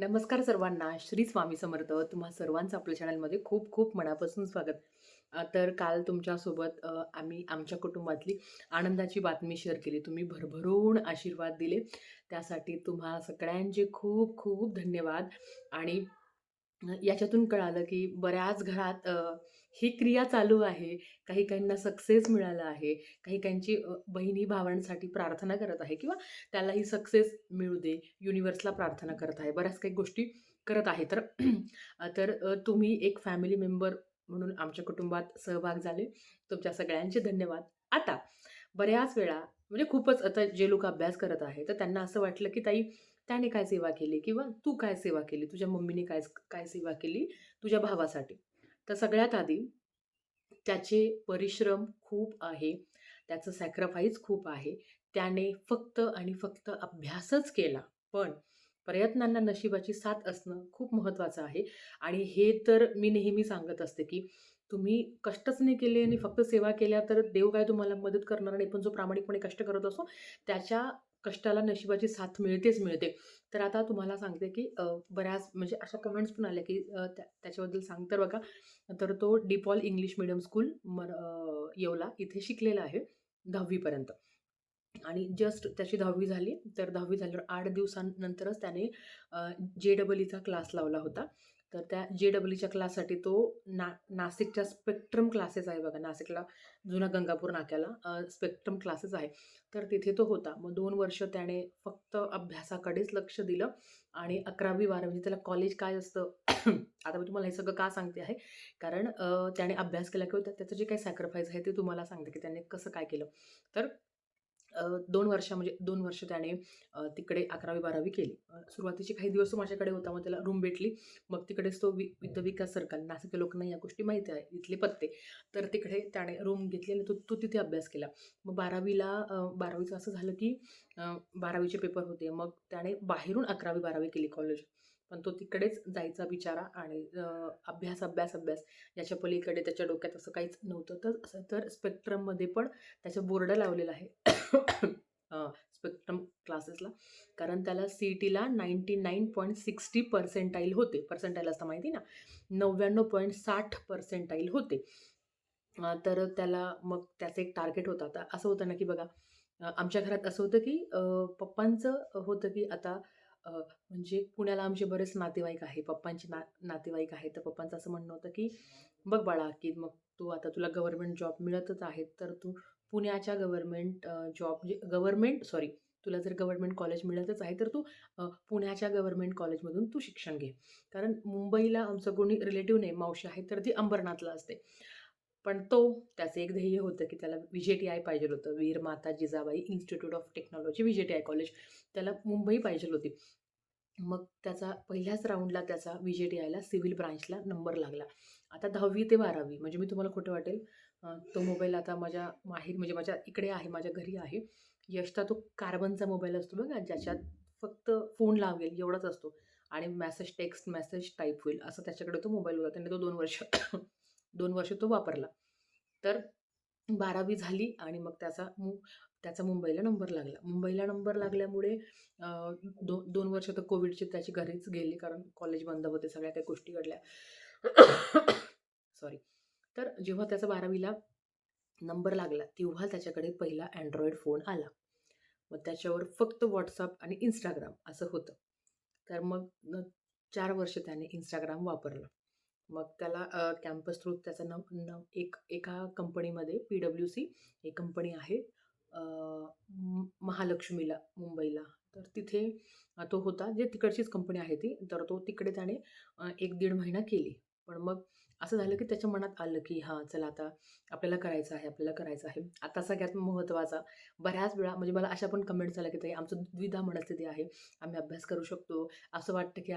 नमस्कार सर्वांना. श्री स्वामी समर्थ. तुम्हा सर्वांचं आपल्या चॅनलमध्ये खूप खूप मनापासून स्वागत. तर काल तुमच्यासोबत आम्ही आमच्या कुटुंबातली आनंदाची बातमी शेअर केली. तुम्ही भरभरून आशीर्वाद दिले. त्यासाठी तुम्हा सगळ्यांचे खूप खूप धन्यवाद. आणि याच्यातून कळालं की बऱ्याच घरात ही क्रिया चालू आहे. काही काहींना सक्सेस मिळाला आहे. काही काहींची बहिणी भावांसाठी प्रार्थना करत आहे किंवा त्यालाही सक्सेस मिळू दे युनिवर्सला प्रार्थना करत आहे. बऱ्याच काही गोष्टी करत आहे. तर तर तुम्ही एक फॅमिली मेंबर म्हणून आमच्या कुटुंबात सहभाग झाले. तुमच्या सगळ्यांचे धन्यवाद. आता बऱ्याच वेळा म्हणजे खूपच आता जे लोक अभ्यास करत आहे तर त्यांना असं वाटलं की ताई त्याने काय सेवा केली? किंवा तू काय सेवा केली? तुझ्या मम्मीने काय काय सेवा केली? तुझ्या भावासाठी? तर सगळ्यात आधी त्याचे परिश्रम खूप आहे त्याचं सॅक्रिफाईस खूप आहे. त्याने फक्त आणि फक्त अभ्यासच केला पण प्रयत्नांना नशिबाची साथ असणं खूप महत्त्वाचं आहे. आणि हे तर मी नेहमी सांगत असते की तुम्ही कष्टच नाही केले आणि फक्त सेवा केल्या तर देव काय तुम्हाला मदत करणार नाही पण जो प्रामाणिकपणे कष्ट करत असो त्याच्या कष्टाला नशिबाची साथ मिळतेच मिळते. तर आता तुम्हाला सांगते की बऱ्याच म्हणजे अशा कमेंट्स पण आल्या की त्या त्याच्याबद्दल सांग तर बघा. तर तो डिपॉल इंग्लिश मिडियम स्कूल मर येवला इथे शिकलेला आहे दहावीपर्यंत. आणि जस्ट त्याची दहावी झाली तर दहावी झाल्यावर आठ दिवसांनंतरच त्याने जे डबल ईचा क्लास लावला होता. तर त्या जे डब्ल्यूच्या क्लाससाठी तो ना नाशिकच्या स्पेक्ट्रम क्लासेस आहे बघा. नाशिकला जुना गंगापूर नाक्याला स्पेक्ट्रम क्लासेस आहे. तर तिथे तो होता. मग दोन वर्ष त्याने फक्त अभ्यासाकडेच लक्ष दिलं आणि अकरावी बारावी म्हणजे त्याला कॉलेज काय असतं? आता मी तुम्हाला हे सगळं का सांगते आहे? कारण त्याने अभ्यास केला किंवा त्याचं जे काही सॅक्रिफाईस आहे ते तुम्हाला सांगते की त्याने कसं काय केलं. तर दोन वर्ष म्हणजे दोन वर्ष त्याने तिकडे 11वी-12वी केली. सुरुवातीचे काही दिवस तो माझ्याकडे होता. मग त्याला रूम भेटली. मग तिकडेच तो वि विद्या विकास सर्कल नाशिकच्या लोकांना या गोष्टी माहिती आहे, इथले पत्ते. तर तिकडे त्याने रूम घेतली आणि तो तो तिथे अभ्यास केला. मग बारावीला बारावीचं असं झालं की बारावीचे पेपर होते. मग त्याने बाहेरून 11वी-12वी केली कॉलेज. पण तो तिकडेच जायचा बिचारा आणि अभ्यास, अभ्यास, अभ्यास. याच्या पलीकडे त्याच्या डोक्यात असं काहीच नव्हतं. तर असं तर स्पेक्ट्रममध्ये पण त्याचं बोर्ड लावलेलं आहे. स्पेक्ट्रम क्लासेसला. कारण त्याला सी ई टीला ninety nine point sixty percentile होते. पर्सेंटाईल असतं माहिती ना? नव्याण्णव पॉईंट साठ पर्सेंटाईल होते. तर त्याला मग त्याचं एक टार्गेट होतं. आता असं होतं ना की बघा आमच्या घरात असं होतं की पप्पांचं होतं की आता म्हणजे पुण्याला आमचे बरेच नातेवाईक आहे पप्पांचे ना नातेवाईक आहे तर पप्पांचं असं म्हणणं होतं की बघ बाळा की मग तू आता तुला गव्हर्नमेंट जॉब मिळतच आहेत तर तू पुण्याच्या गव्हर्नमेंट जॉब म्हणजे गव्हर्नमेंट सॉरी तुला जर गव्हर्नमेंट कॉलेज मिळतच आहे तर तू पुण्याच्या गव्हर्नमेंट कॉलेजमधून तू शिक्षण घे. कारण मुंबईला आमचं कोणी रिलेटिव्ह नाही मावशी आहे तर ती अंबरनाथला असते. पण तो त्याचं एक ध्येय होतं की त्याला व्ही जे टी आय पाहिजे होतं. Veer Mata Jijabai institute of technology V J T I college त्याला मुंबई पाहिजे होती. मग त्याचा पहिल्याच राऊंडला त्याचा व्ही जे टी आयला सिव्हिल ब्रांचला नंबर लागला. आता दहावी ते बारावी म्हणजे मी तुम्हाला खोटं वाटेल तो मोबाईल आता माझ्या माहेर म्हणजे माझ्या इकडे आहे माझ्या घरी आहे. यशचा तो कार्बनचा मोबाईल असतो बघा ज्याच्यात फक्त फोन लावेल एवढाच असतो. आणि मॅसेज टेक्स्ट मेसेज टाईप होईल असं त्याच्याकडे तो मोबाईल होता. त्याने तो दोन वर्ष दोन वर्ष तो वापरला. तर बारावी झाली आणि मग त्याचा त्याचा मुंबईला नंबर लागला. मुंबईला नंबर लागल्यामुळे दो दोन वर्ष तर कोविडचे त्याची घरीच गेली कारण कॉलेज बंद होते सगळ्या काही गोष्टी घडल्या. सॉरी तर जेव्हा त्याचा बारावीला नंबर लागला तेव्हा त्याच्याकडे पहिला अँड्रॉइड फोन आला. मग त्याच्यावर फक्त व्हॉट्सअप आणि इंस्टाग्राम असं होतं. तर मग चार वर्ष त्याने इंस्टाग्राम वापरलं. मग त्याला कॅम्पस थ्रू त्याचा न न एक एका कंपनीमध्ये पी डब्ल्यू सी एक कंपनी आहे. महालक्ष्मीला मुंबईला. तर तिथे तो होता जे तिकडचीच कंपनी आहे ती. तर तो तिकडे त्याने एक दीड महिना केली. पण मग असं झालं की त्याच्या मनात आलं की हां चला आता आपल्याला करायचं आहे आपल्याला करायचं आहे. आता सगळ्यात महत्त्वाचा बऱ्याच वेळा म्हणजे मला अशा पण कमेंट्स आल्या की ताई आमचं द्विधा मनस्थिती आहे. आम्ही अभ्यास करू शकतो. असं वाटतं की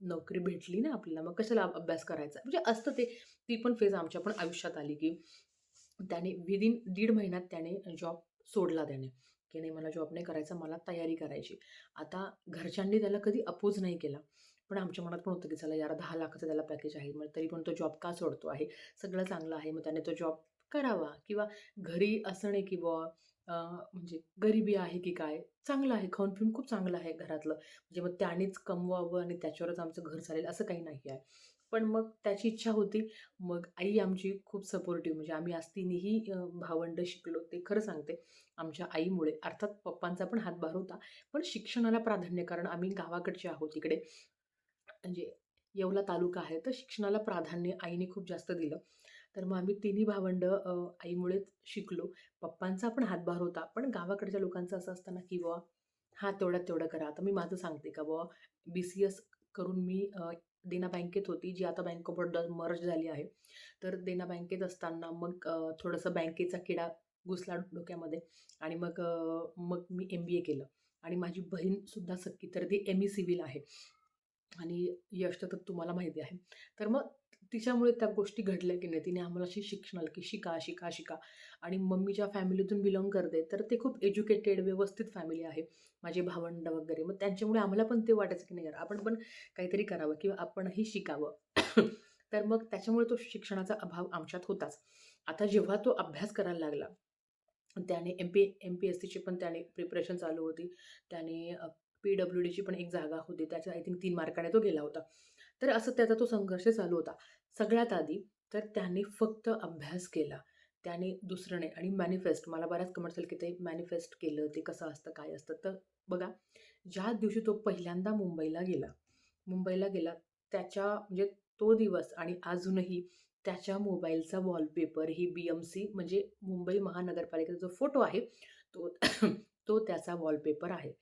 नोकरी भेटली ना आपल्याला मग कशाला अभ्यास करायचा? म्हणजे असतं ते ती पण फेज आमच्या पण आयुष्यात आली की त्याने विदिन दीड महिन्यात त्याने जॉब सोडला त्याने की नाही मला जॉब नाही करायचा मला तयारी करायची. आता घरच्यांनी त्याला कधी अपोज नाही केला. पण आमच्या मनात पण होतं की चला यार दहा लाखाचं त्याला पॅकेज आहे मग तरी पण तो जॉब का सोडतो आहे? सगळं चांगलं आहे मग त्याने तो जॉब करावा. किंवा घरी असं नाही की बॉ म्हणजे गरिबी आहे की काय? चांगलं आहे, खाऊन-पिऊन खूप चांगलं आहे घरातलं. म्हणजे मग त्यानेच कमवावं आणि त्याच्यावरच आमचं घर चालेल असं काही नाही आहे. पण मग त्याची इच्छा होती. मग आई आमची खूप सपोर्टिव्ह म्हणजे आम्ही आज तिन्हीही भावंडं शिकलो ते खरं सांगते. आमच्या आईमुळे अर्थात पप्पांचा पण हातभार होता. पण शिक्षणाला प्राधान्य कारण आम्ही गावाकडचे आहोत इकडे. म्हणजे येवला तालुका आहे, तर शिक्षणाला प्राधान्य आईने खूप जास्त दिलं. तर मग आम्ही तिन्ही भावंडं आईमुळेच शिकलो. पप्पांचा पण हातभार होता. पण गावाकडच्या लोकांचं असं असतं ना, की बुवा हा तेवढ्यात तेवढं करा. आता मी माझं सांगते का बुवा बी-सी-एस करून मी देना बँकेत होती, जी आता बँक ऑफ बडोदा मर्ज झाली आहे. तर देना बँकेत असताना मग थोडंसं बँकेचा किडा घुसला डोक्यामध्ये आणि मग मग मी एम-बी-ए केलं आणि माझी बहीणसुद्धा सक्की तर ती एम-ई सिव्हिल आहे. आणि यश तर तुम्हाला माहिती आहे. तर मग तिच्यामुळे त्या गोष्टी घडल्या की नाही, तिने आम्हाला अशी शिक्षणाला की शिका, शिका, शिका आणि मम्मी ज्या फॅमिलीतून बिलॉंग करते, तर ते खूप एज्युकेटेड व्यवस्थित फॅमिली आहे. माझे भावंड वगैरे. मग त्यांच्यामुळे आम्हाला पण ते वाटायचं की नाही यार आपण पण काहीतरी करावं किंवा आपणही शिकावं. तर मग त्याच्यामुळे तो शिक्षणाचा अभाव आमच्यात होताच. आता जेव्हा तो अभ्यास करायला लागला, त्याने एम-पी एम-पी-एस-सीची पण त्याने प्रिपरेशन चालू होती. त्याने पी-डब्ल्यू-डीची पण एक जागा होती. त्याच्या आय थिंक तीन मार्काने तो गेला होता. तर असं त्याचा तो संघर्ष चालू होता. सगळ्यात आधी तर त्याने फक्त अभ्यास केला. त्याने दुसरं नाही आणि मॅनिफेस्ट मला बऱ्याच कमेंट्स आले, की ते मॅनिफेस्ट केलं, ते कसं असतं, काय असतं? तर बघा, ज्या दिवशी तो पहिल्यांदा मुंबईला गेला, मुंबईला गेला त्याच्या म्हणजे तो दिवस आणि अजूनही त्याच्या मोबाईलचा वॉलपेपर ही बी-एम-सी म्हणजे मुंबई महानगरपालिकेचा जो फोटो आहे, तो तो त्याचा वॉलपेपर आहे.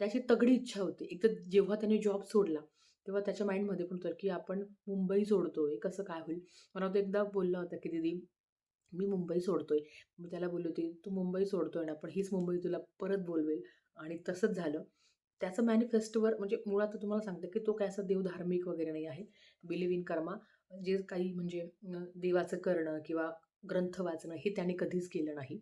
त्याची तगडी इच्छा होती. एकतर जेव्हा त्याने जॉब सोडला, तेव्हा त्याच्या माइंडमध्ये पण होतं, की आपण मुंबई सोडतोय, कसं काय होईल? मला तो एकदा बोलला होता, की "दीदी, मी मुंबई सोडतोय." मी त्याला बोलली होती, "तू मुंबई सोडतोय ना, पण हीच मुंबई तुला परत बोलवेल." आणि तसंच झालं. त्याचं मॅनिफेस्टोवर म्हणजे मुळात तुम्हाला सांगते, की तो काय असा देवधार्मिक वगैरे नाही आहे. Believe in karma. जे काही म्हणजे देवाचं करणं किंवा ग्रंथ वाचणं हे त्याने कधीच केलं नाही.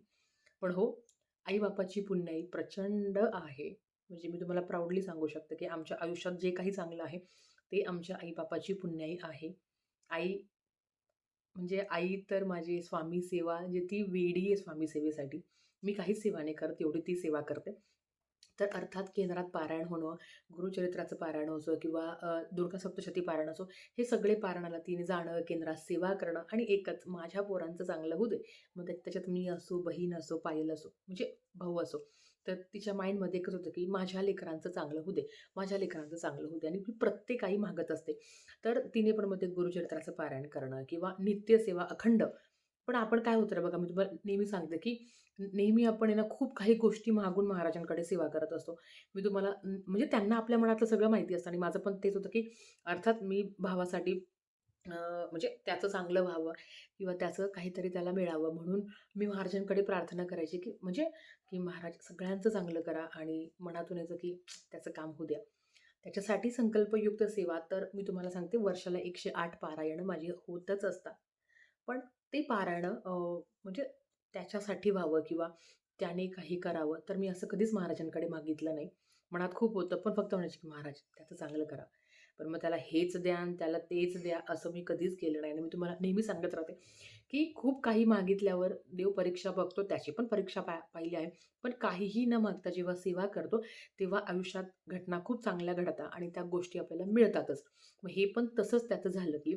पण हो, आई-बापाची पुण्याई प्रचंड आहे. म्हणजे मी तुम्हाला प्राउडली सांगू शकते, की आमच्या आयुष्यात जे काही चांगलं आहे, ते आमच्या आई-बापाची पुण्याई आहे. आई म्हणजे आई तर माझी स्वामी सेवा जे ती वेडी आहे स्वामी सेवेसाठी. मी काहीच सेवा नाही करत, एवढी ती सेवा करते. तर अर्थात केंद्रात पारायण होणं, गुरुचरित्राचं पारायण असो किंवा दुर्गा सप्तशती पारायण असो, हे सगळे पारायणाला तिने जाणं, केंद्रात सेवा करणं आणि एकच माझ्या पोरांचं चांगलं होऊ दे. मग त्याच्यात मी असो, बहीण असो, पायल असो, म्हणजे भाऊ असो. तर तिच्या माइंडमध्ये एकच होतं, की माझ्या लेकरांचं चांगलं होऊ दे, माझ्या लेकरांचं चांगलं होऊ दे आणि मी प्रत्येक आई मागत असते. तर तिने पण मग ते गुरुचरित्राचं पारायण करणं किंवा नित्यसेवा अखंड. पण आपण काय होतं बघा, मी तुम्हाला नेहमी सांगते, की नेहमी आपण आहे ना खूप काही गोष्टी मागून महाराजांकडे सेवा करत असतो. मी तुम्हाला म्हणजे त्यांना आपल्या मनातलं सगळं माहिती असतं आणि माझं पण तेच होतं, की अर्थात मी भावासाठी म्हणजे त्याचं चांगलं व्हावं किंवा त्याचं काहीतरी त्याला मिळावं म्हणून मी महाराजांकडे प्रार्थना करायची, की म्हणजे की महाराज सगळ्यांचं चांगलं करा आणि मनातून याचं, की त्याचं काम होऊ द्या. त्याच्यासाठी संकल्पयुक्त सेवा तर मी तुम्हाला सांगते वर्षाला 108 पारायणं माझी होतच असतात. पण ते पारायणं म्हणजे त्याच्यासाठी व्हावं किंवा त्याने काही करावं, तर मी असं कधीच महाराजांकडे मागितलं नाही. मनात खूप होतं, पण फक्त म्हणायचे, की "महाराज त्याचं चांगलं करा." पण मग त्याला हेच द्या आणि त्याला तेच द्या, असं मी कधीच केलं नाही आणि मी तुम्हाला नेहमी सांगत राहते, की खूप काही मागितल्यावर देव परीक्षा बघतो. त्याची पण परीक्षा पा पाहिली आहे. पण काहीही न मागता जेव्हा सेवा करतो, तेव्हा आयुष्यात घटना खूप चांगल्या घडतात आणि त्या गोष्टी आपल्याला मिळतातच. मग हे पण तसंच त्याचं झालं, की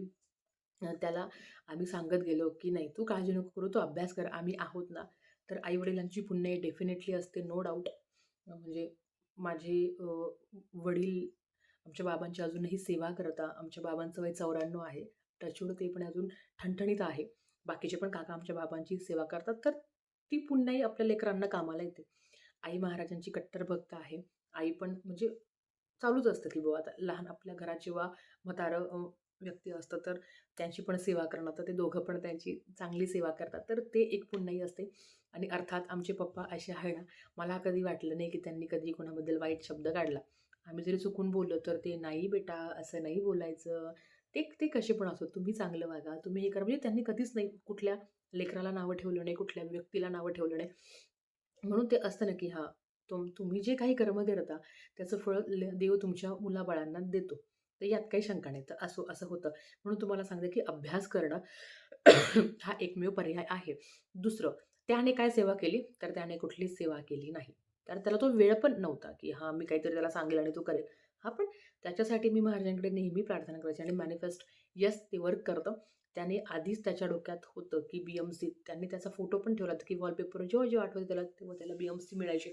त्याला आम्ही सांगत गेलो, की "नाही तू काळजी नको करू, तू अभ्यास कर, आम्ही आहोत ना." तर आई-वडिलांची डेफिनेटली असते, नो डाऊट म्हणजे माझे वडील आमच्या बाबांची अजूनही सेवा करता आमच्या बाबांचं वय 94 आहे. टचवूड ते पण अजून ठणठणीत आहे. बाकीचे पण काका आमच्या बाबांची सेवा करतात. तर ती पुन्हाही आपल्या लेकरांना कामाला येते. आई महाराजांची कट्टर भक्त आहे. आई पण म्हणजे चालूच असतं, की बाबा आता लहान आपल्या घरात जेव्हा म्हातारं व्यक्ती असतं, तर त्यांची पण सेवा करणं, तर ते दोघं पण त्यांची चांगली सेवा करतात. तर ते एक पुण्याही असते आणि अर्थात आमचे पप्पा असे आहे ना, मला कधी वाटलं नाही, की त्यांनी कधी कोणाबद्दल वाईट शब्द काढला. आम्ही जरी चुकून बोललो, तर ते "नाही बेटा, असं नाही बोलायचं." ते ते कसे पण असो, तुम्ही चांगलं वागा, तुम्ही हे करा. म्हणजे त्यांनी कधीच नाही कुठल्या लेकराला नावं ठेवलं नाही, कुठल्या व्यक्तीला नावं ठेवलं नाही. म्हणून ते असतं ना, की हां, तुम तुम्ही जे काही कर्म करता, त्याचं फळ ल देव तुमच्या मुलाबाळांना देतो. तर यात काही शंका नाही. तर असो असं होतं. म्हणून तुम्हाला सांगते, की अभ्यास करणं हा एकमेव पर्याय आहे. दुसरं त्याने काय सेवा केली तर त्याने कुठलीच सेवा केली नाही कारण त्याला तो वेळ पण नव्हता की हां मी काहीतरी त्याला सांगेल आणि तो करेल. हा पण त्याच्यासाठी मी महाराजांकडे नेहमी प्रार्थना करायची आणि मॅनिफेस्ट यस ते वर्क करतं. त्याने आधीच त्याच्या डोक्यात होतं की बी एम सी त्यांनी त्याचा फोटो पण ठेवला की वॉलपेपर जेव्हा जेव्हा आठवते त्याला तेव्हा त्याला बी एम सी मिळायची.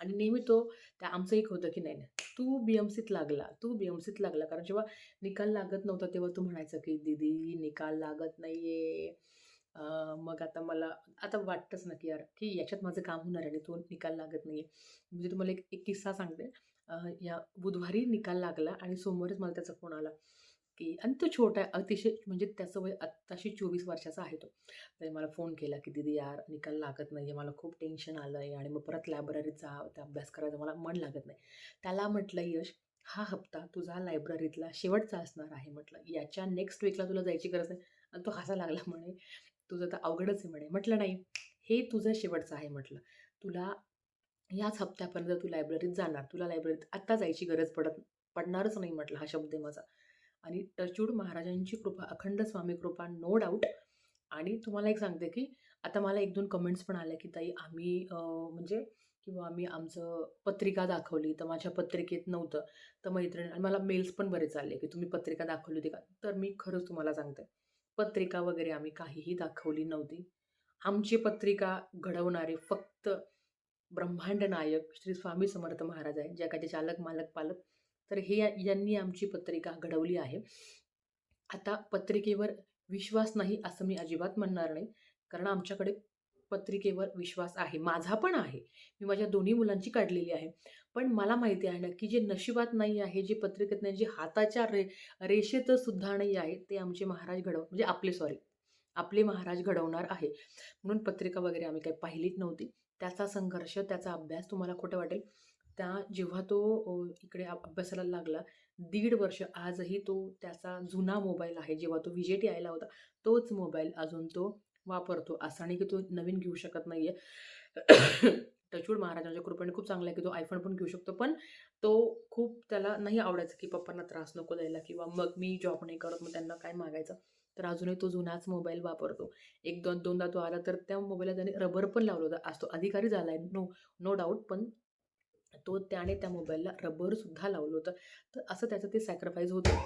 आणि नेहमी तो त्या आमचं एक होतं की नाही नाही तू बी एम सीत लागला तू बी एम सीत लागला. कारण जेव्हा निकाल लागत नव्हता तेव्हा तू म्हणायचं की दीदी निकाल लागत नाही आहे मग आता मला आता वाटतंच ना की यार की याच्यात माझं काम होणार आहे आणि तो निकाल लागत नाही आहे म्हणजे तुम्हाला एक एक किस्सा सांगते. या बुधवारी निकाल लागला आणि सोमवारीच मला त्याचा फोन आला की आणि तो छोटा आहे अतिशय म्हणजे त्याचं वय आत्ताशी चोवीस वर्षाचा आहे तो. तर मला फोन केला की दीदी यार निकाल लागत नाही आहे मला खूप टेन्शन आलं आहे आणि मग परत लायब्ररीत जा त्या अभ्यास करायचा मला मन लागत नाही. त्याला म्हटलं यश हा हप्ता तुझा लायब्ररीतला शेवटचा असणार आहे म्हटलं. याच्या नेक्स्ट वीकला तुला जायची गरज नाही. आणि तो हसा लागला म्हणे. तुझं तर अवघडच आहे म्हणे. म्हटलं नाही हे तुझं शेवटचं आहे म्हटलं. तुला याच हप्त्यापर्यंत तू लायब्ररीत जाणार. तुला लायब्ररीत आत्ता जायची गरज पडत पडणारच नाही म्हटलं हा शब्द आहे माझा. आणि टचूड महाराजांची कृपा अखंड स्वामी कृपा नो डाऊट आणि तुम्हाला एक सांगते की आता मला एक दोन कमेंट्स पण आल्या की ताई आम्ही म्हणजे किंवा आम्ही आमचं पत्रिका दाखवली तर माझ्या पत्रिकेत नव्हतं. तर मैत्रिणी आणि मला मेल्स पण बरेच आले की तुम्ही पत्रिका दाखवली होती का? तर मी खरंच तुम्हाला सांगते. पत्रिका वगैरे आम्ही काहीही दाखवली नव्हती. आमची पत्रिका घडवणारे फक्त ब्रह्मांड नायक श्री स्वामी समर्थ महाराज आहे जगाचे चालक मालक पालक. तर हे या- यांनी आमची पत्रिका घडवली आहे. आता पत्रिकेवर विश्वास नाही असं मी अजिबात म्हणणार नाही. कारण आमच्याकडे पत्रिकेवर विश्वास आहे. माझा पण आहे. मी माझ्या दोन्ही मुलांची काढलेली आहे. पण मला माहिती आहे ना की जे नशिबात नाही आहे जे पत्रिकेत नाही जे हाताच्या रे रेषेत सुद्धा नाही आहे ते आमचे महाराज घडव म्हणजे आपले सॉरी आपले महाराज घडवणार आहे. म्हणून पत्रिका वगैरे आम्ही काही पाहिलीच नव्हती. त्याचा संघर्ष त्याचा अभ्यास तुम्हाला खोटं वाटेल. त्या जेव्हा तो इकडे अभ्यासाला लागला दीड वर्ष आजही तो त्याचा जुना मोबाईल आहे जेव्हा तो विजेटी यायला होता तोच मोबाईल अजून तो वापरतो. असं नाही की तो नवीन घेऊ शकत नाही आहे टचवूड महाराजांच्या कृपेने खूप चांगला आहे की तो आयफोन पण घेऊ शकतो. पण तो खूप त्याला नाही आवडायचं की पप्पांना त्रास नको द्यायला किंवा मग मी जॉब नाही करत मग त्यांना काय मागायचं? तर अजूनही तो जुनाच मोबाईल वापरतो. एक दोन दोनदा तो आला तर त्या मोबाईलला त्याने रबर पण लावलं होतं. आज तो अधिकारी झाला आहे नो नो डाऊट पण तो त्याने त्या मोबाईलला रबर सुद्धा लावलं होतं. तर असं त्याचं ते सॅक्रिफाईज होतं.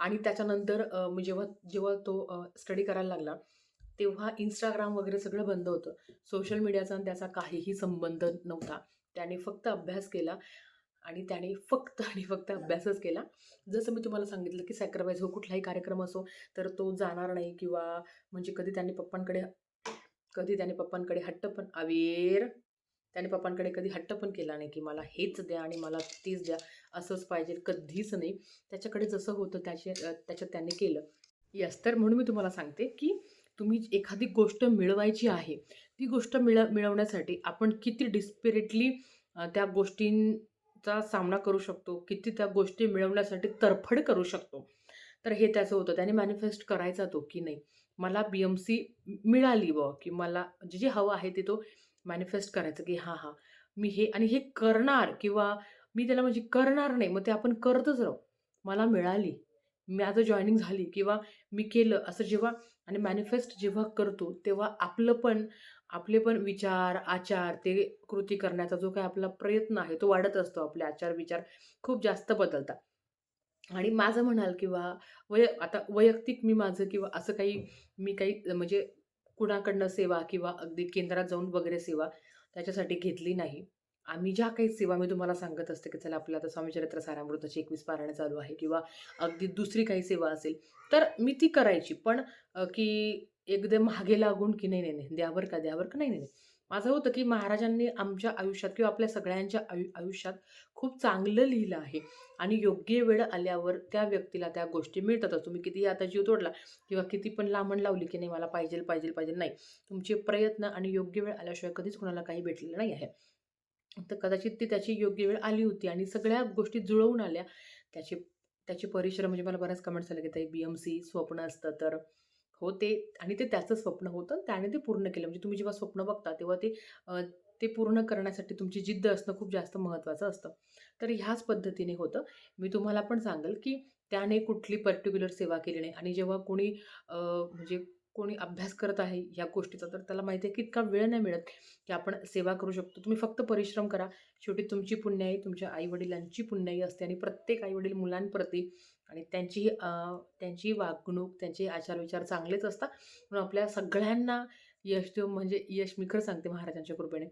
आणि त्याच्यानंतर मी जेव्हा जेव्हा तो स्टडी करायला लागला तेव्हा इंस्टाग्राम वगैरे सगळं बंद होतं. सोशल मीडियाचा आणि त्याचा काहीही संबंध नव्हता. त्याने फक्त अभ्यास केला आणि त्याने फक्त आणि फक्त अभ्यासच केला. जसं मी तुम्हाला सांगितलं की सॅक्रिफाईस हो कुठलाही कार्यक्रम असो तर तो जाणार नाही किंवा म्हणजे कधी त्यांनी पप्पांकडे कधी त्याने पप्पांकडे हट्ट पण अवेर! त्याने पप्पांकडे कधी हट्ट पण केला नाही की मला हेच द्या आणि मला तेच द्या असंच पाहिजे कधीच नाही. त्याच्याकडे जसं होतं त्याचे त्याच्यात त्याने केलं. यस तर म्हणून मी तुम्हाला सांगते की तुम्ही एखादी गोष्ट मिळवायची आहे ती गोष्ट मिळ मिळवण्यासाठी आपण किती डिस्पिरेटली त्या गोष्टींचा सामना करू शकतो किती त्या गोष्टी मिळवण्यासाठी तरफड करू शकतो. तर हे त्याचं होतं. त्याने मॅनिफेस्ट करायचा तो की नाही. मला बी एम सी मिळाली व की मला जे जे हवं आहे ते तो मॅनिफेस्ट करायचं की हां हां मी हे आणि हे करणार किंवा मी त्याला म्हणजे करणार नाही मग ते आपण करतच राहू. मला मिळाली. माझं जॉईनिंग झाली किंवा मी केलं असं जेव्हा आणि मॅनिफेस्ट जेव्हा करतो तेव्हा आपलं पण आपले पण विचार आचार ते कृती करण्याचा जो काही आपला प्रयत्न आहे तो वाढत असतो. आपले आचार विचार खूप जास्त बदलतात. आणि माझं म्हणाल किंवा वय आता वैयक्तिक मी माझं किंवा असं काही मी काही म्हणजे कुणाकडनं सेवा किंवा अगदी केंद्रात जाऊन वगैरे सेवा त्याच्यासाठी घेतली नाही. आम्ही ज्या काही सेवा मी तुम्हाला सांगत असते की चला आपलं आता स्वामीचरित्र सारामृताची एकवीस पारायण चालू आहे किंवा अगदी दुसरी काही सेवा असेल तर मी ती करायची. पण की एकदम मागे लागून की नाही नाही नाही द्यावर का द्यावर का नाही नाही नाही. माझं होतं की महाराजांनी आमच्या आयुष्यात किंवा आपल्या सगळ्यांच्या आयु आयुष्यात खूप चांगलं लिहिलं आहे आणि योग्य वेळ आल्यावर त्या व्यक्तीला त्या गोष्टी मिळतातच. तुम्ही किती आता जीव तोडला किंवा किती पण लांबण लावली की नाही मला पाहिजे पाहिजे पाहिजे नाही. तुमचे प्रयत्न आणि योग्य वेळ आल्याशिवाय कधीच कोणाला काही भेटलेलं नाही आहे. तर कदाचित ती त्याची योग्य वेळ आली होती आणि सगळ्या गोष्टी जुळवून आल्या. त्याचे त्याचे परिश्रम म्हणजे मला बऱ्याच कमेंट्स आले की ते बी एम सी स्वप्न असतं तर हो ते आणि ते त्याचं स्वप्न होतं त्याने ते पूर्ण केलं. म्हणजे तुम्ही जेव्हा स्वप्न बघता तेव्हा ते ते पूर्ण करण्यासाठी तुमची जिद्द असणं खूप जास्त महत्त्वाचं असतं. तर ह्याच पद्धतीने होतं. मी तुम्हाला पण सांगेल की त्याने कुठली पर्टिक्युलर सेवा केली नाही आणि जेव्हा कोणी म्हणजे कोणी अभ्यास करत आहे ह्या गोष्टीचा तर त्याला माहिती आहे की इतका वेळ नाही मिळत की आपण सेवा करू शकतो. तुम्ही फक्त परिश्रम करा. शेवटी तुमची पुण्याई तुमच्या आईवडिलांची पुण्याई असते आणि प्रत्येक आईवडील मुलांप्रती आणि त्यांची त्यांची वागणूक त्यांचे आचारविचार चांगलेच असतात. म्हणून आपल्या सगळ्यांना यश देव म्हणजे यश मी खरं सांगते महाराजांच्या कृपेने.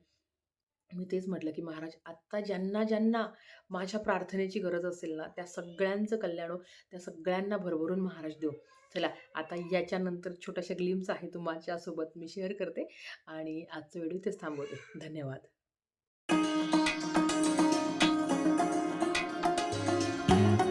मी तेच म्हटलं की महाराज आत्ता ज्यांना ज्यांना माझ्या प्रार्थनेची गरज असेल ना त्या सगळ्यांचं कल्याण हो त्या सगळ्यांना भरभरून महाराज देव. चला आता याच्यानंतर छोट्याशा ग्लिम्स आहे तुमच्यासोबत मी शेअर करते आणि आजचं व्हिडिओ इथेच थांबवते. धन्यवाद. thank you